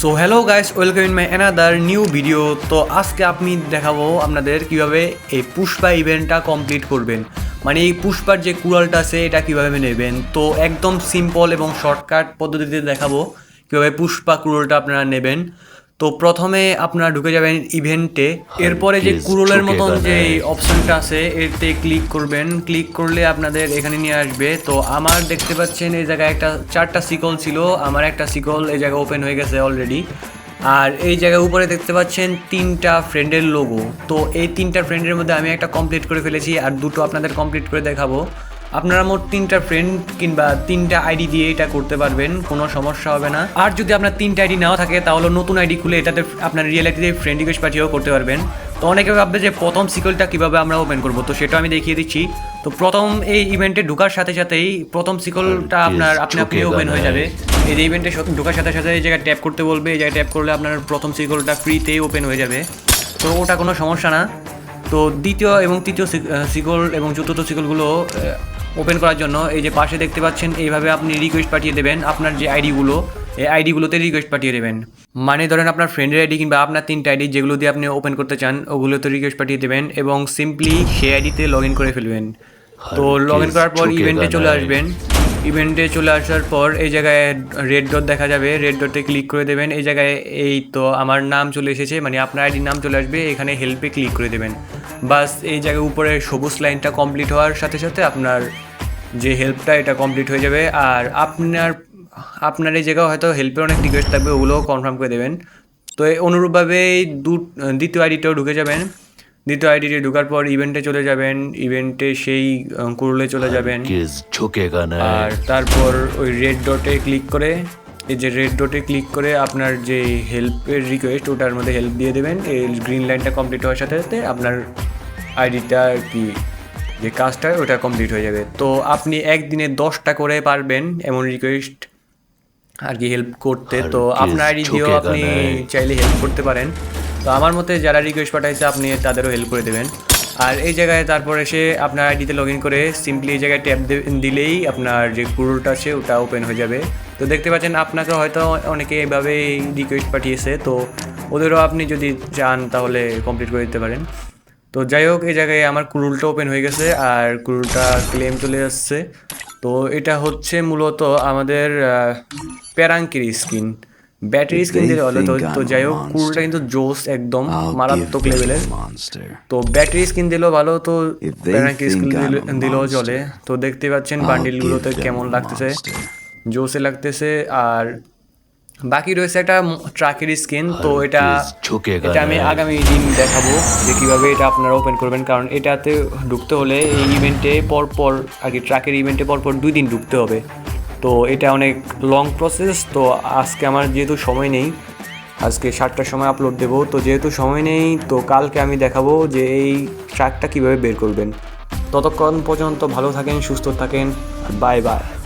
So hello guys welcome in my another new video তো আজকে আপনি দেখাবো আপনাদের কীভাবে এই পুষ্পা ইভেন্টটা কমপ্লিট করবেন। মানে এই পুষ্পার যে কুড়ালটা আছে, এটা কীভাবে নেবেন? তো একদম সিম্পল এবং শর্টকাট পদ্ধতিতে দেখাবো কীভাবে পুষ্পা কুড়ালটা আপনারা নেবেন। তো প্রথমে আপনারা ঢুকে যাবেন ইভেন্টে। এরপরে যে কুড়োলের মতন যে গানে। অপশনটা আছে এতে ক্লিক করবেন। ক্লিক করলে আপনাদের এখানে নিয়ে আসবে। তো আমার দেখতে পাচ্ছেন এই জায়গায় একটা চারটা সিকল ছিল। আমার একটা সিকল এই জায়গায় ওপেন হয়ে গেছে অলরেডি আর এই জায়গায় উপরে দেখতে পাচ্ছেন তিনটা ফ্রেন্ডের লোগো তো এই তিনটা ফ্রেন্ডের মধ্যে আমি একটা কমপ্লিট করে ফেলেছি আর দুটো আপনাদের কমপ্লিট করে দেখাবো। আপনারা মোট তিনটা ফ্রেন্ড কিংবা তিনটা আইডি দিয়ে এটা করতে পারবেন কোনো সমস্যা হবে না। আর যদি আপনার তিনটা আইডি নাও থাকে তাহলে নতুন আইডি খুলে এটাতে আপনার রিয়েলিটিতে ফ্রেন্ড রিকোয়েস্ট পাঠিয়েও করতে পারবেন। তো অনেকে ভাববে যে প্রথম সিকলটা কীভাবে আমরা ওপেন করব তো সেটা আমি দেখিয়ে দিচ্ছি। তো প্রথম এই ইভেন্টে ঢোকার সাথে সাথেই প্রথম সিকলটা আপনার আপনি আপনি ওপেন হয়ে যাবে। এই যে ইভেন্টে ঢোকার সাথে সাথে এই জায়গায় ট্যাপ করতে বলবে এই জায়গায় ট্যাপ করলে আপনার প্রথম সিকলটা ফ্রিতেই ওপেন হয়ে যাবে। তো ওটা কোনো সমস্যা না। তো দ্বিতীয় এবং তৃতীয় সিকল এবং চতুর্থ সিকলগুলো ওপেন করার জন্য এই যে পাশে দেখতে পাচ্ছেন এইভাবে আপনি রিকোয়েস্ট পাঠিয়ে দেবেন আপনার যে আইডিগুলো এই আইডিগুলোতে রিকোয়েস্ট পাঠিয়ে দেবেন। মানে ধরেন আপনার ফ্রেন্ডের আইডি কিংবা আপনার তিনটা আইডি যেগুলো দিয়ে আপনি ওপেন করতে চান ওগুলোতে রিকোয়েস্ট পাঠিয়ে দেবেন এবং সিম্পলি সেই আইডিতে লগ ইন করে ফেলবেন। তো লগ ইন করার পর ইভেন্টে চলে আসবেন। ইভেন্টে চলে আসার পর এই জায়গায় রেড ডট দেখা যাবে রেড ডটে ক্লিক করে দেবেন। এই জায়গায় এই তো আমার নাম চলে এসেছে মানে আপনার আইডির নাম চলে আসবে এখানে হেল্পে ক্লিক করে দেবেন। বাস এই জায়গায় উপরে সবুজ লাইনটা কমপ্লিট হওয়ার সাথে সাথে আপনার যে হেল্পটা এটা কমপ্লিট হয়ে যাবে। আর আপনার আপনার এই জায়গায় হয়তো হেল্পের অনেক রিকোয়েস্ট থাকবে ওগুলোও কনফার্ম করে দেবেন। তো এই অনুরূপভাবে এই দু দ্বিতীয় আইডিটাও ঢুকে যাবেন। দ্বিতীয় আইডিটি ঢুকার পর ইভেন্টে চলে যাবেন। ইভেন্টে সেই কুরুলে চলে যাবেন। আর তারপর ওই রেড ডটে ক্লিক করে এই যে রেড ডটে ক্লিক করে আপনার যে হেল্পের রিকোয়েস্ট ওটার মধ্যে হেল্প দিয়ে দেবেন। এই গ্রিন লাইনটা কমপ্লিট হওয়ার সাথে সাথে আপনার আইডিটা আর কি যে কাজটা ওটা কমপ্লিট হয়ে যাবে। তো আপনি একদিনে দশটা করে পারবেন এমন রিকোয়েস্ট আর কি হেল্প করতে। তো আপনার আইডি দিয়েও আপনি চাইলে হেল্প করতে পারেন। তো আমার মতে যারা রিকোয়েস্ট পাঠাইছে আপনি তাদেরও হেল্প করে দেবেন। আর এই জায়গায় তারপর এসে আপনার আইডিতে লগ ইন করে সিম্পলি এই জায়গায় ট্যাপ দিলেই আপনার যে কুরুলটা আছে ওটা ওপেন হয়ে যাবে। তো দেখতে পাচ্ছেন আপনাকে হয়তো অনেকে এইভাবেই রিকোয়েস্ট পাঠিয়েছে। তো ওদেরও আপনি যদি চান তাহলে কমপ্লিট করে দিতে পারেন। তো যাই হোক এই জায়গায় আমার কুরুলটা ওপেন হয়ে গেছে আর কুরুলটা ক্লেম চলে যাচ্ছে তো এটা হচ্ছে মূলত আমাদের প্যারাঙ্কির স্কিন ব্যাটারি স্কিন দিলে হলো তো তো যাই হোক কুরুলটা কিন্তু জোস একদম মারাত্মক লেভেলের তো ব্যাটারি স্কিন দিলেও ভালো তো If they প্যারাঙ্কি স্কিন দিলেও চলে। তো দেখতে পাচ্ছেন বান্ডিলগুলোতে কেমন লাগতেছে. জোসে লাগতেছে আর বাকি রয়েছে একটা ট্রাকের স্কিন তো এটা এটা আমি আগামী দিন দেখাবো যে কীভাবে এটা আপনারা ওপেন করবেন কারণ এটাতে ঢুকতে হলে এই ইভেন্টে পরপর পর আর কি ট্রাকের ইভেন্টে পরপর পর দুই দিন ঢুকতে হবে। তো এটা অনেক লং প্রসেস তো আজকে আমার যেহেতু সময় নেই আজকে সাতটার সময় আপলোড দেবো তো যেহেতু সময় নেই তো কালকে আমি দেখাবো যে এই ট্রাকটা কীভাবে বের করবেন। ততক্ষণ পর্যন্ত ভালো থাকেন সুস্থ থাকেন বাই বাই